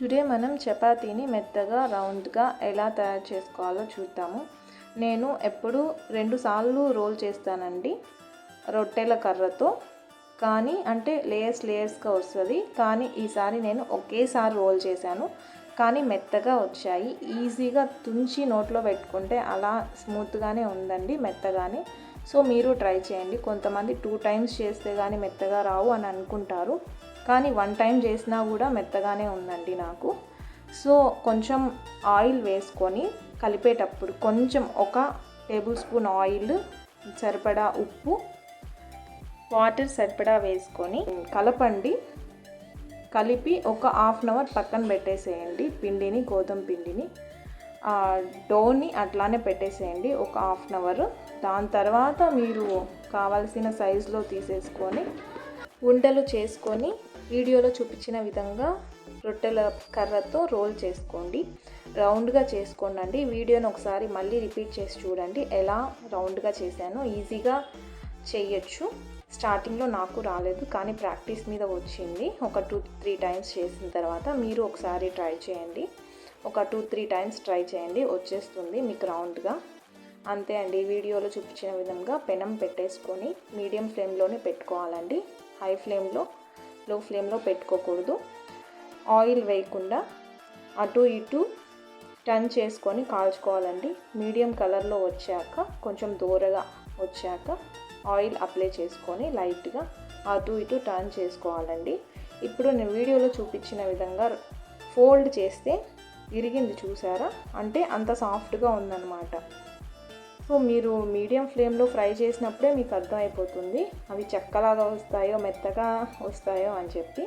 Today మనం చపాతీని మెత్తగా రౌండ్గా ఎలా తయారు చేసుకోవాలో చూద్దాము. నేను ఎప్పుడు రెండుసార్లు రోల్ చేస్తానండి రొట్టెల కర్రతో. కానీ అంటే లేయర్స్ లేయర్స్గా వస్తుంది. కానీ ఈసారి నేను ఒకేసారి రోల్ చేశాను. కానీ మెత్తగా వచ్చాయి. ఈజీగా తుంచి నోట్లో పెట్టుకుంటే అలా స్మూత్గానే ఉందండి మెత్తగానే. సో మీరు ట్రై చేయండి. కొంతమంది టూ టైమ్స్ చేస్తే కానీ మెత్తగా రావు అని అనుకుంటారు. కానీ వన్ టైం చేసినా కూడా మెత్తగానే ఉందండి నాకు. సో కొంచెం ఆయిల్ వేసుకొని కలిపేటప్పుడు కొంచెం ఒక టేబుల్ స్పూన్ ఆయిల్ సరిపడా ఉప్పు వాటర్ సరిపడా వేసుకొని కలపండి. కలిపి ఒక హాఫ్ అన్ అవర్ పక్కన పెట్టేసేయండి. పిండిని గోధుమ పిండిని ఆ డోని అట్లానే పెట్టేసేయండి ఒక హాఫ్ అన్ అవర్. దాని తర్వాత మీరు కావాల్సిన సైజులో తీసేసుకొని ఉండలు చేసుకొని వీడియోలో చూపించిన విధంగా రొట్టెల కర్రతో రోల్ చేసుకోండి. రౌండ్గా చేసుకోండి అండి వీడియోని ఒకసారి మళ్ళీ రిపీట్ చేసి చూడండి. ఎలా రౌండ్గా చేశానో ఈజీగా చేయొచ్చు. స్టార్టింగ్లో నాకు రాలేదు కానీ ప్రాక్టీస్ మీద వచ్చింది. ఒక టూ త్రీ టైమ్స్ చేసిన తర్వాత మీరు ఒకసారి ట్రై చేయండి. ఒక టూ త్రీ టైమ్స్ ట్రై చేయండి వచ్చేస్తుంది మీకు రౌండ్గా. అంతే అండి వీడియోలో చూపించిన విధంగా పెనం పెట్టేసుకొని మీడియం ఫ్లేమ్లోనే పెట్టుకోవాలండి. హై ఫ్లేమ్లో లో ఫ్లేమ్లో పెట్టుకోకూడదు. ఆయిల్ వేయకుండా అటు ఇటు టర్న్ చేసుకొని కాల్చుకోవాలండి. మీడియం కలర్లో వచ్చాక కొంచెం దూరగా వచ్చాక ఆయిల్ అప్లై చేసుకొని లైట్గా అటు ఇటు టర్న్ చేసుకోవాలండి. ఇప్పుడు నేను వీడియోలో చూపించిన విధంగా ఫోల్డ్ చేస్తే విరిగింది చూసారా? అంటే అంత సాఫ్ట్గా ఉందన్నమాట. సో మీరు మీడియం ఫ్లేమ్లో ఫ్రై చేసినప్పుడే మీకు అర్థమైపోతుంది. అవి చెక్కలాగా వస్తాయో మెత్తగా వస్తాయో అని చెప్పి.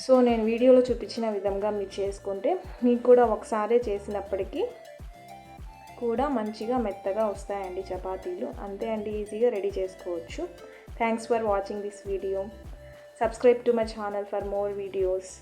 సో నేను వీడియోలో చూపించిన విధంగా మీరు చేసుకుంటే మీకు కూడా ఒకసారి చేసినప్పటికీ కూడా మంచిగా మెత్తగా వస్తాయండి చపాతీలు. అంతే అండి ఈజీగా రెడీ చేసుకోవచ్చు. Thanks for watching this video subscribe to my channel for more videos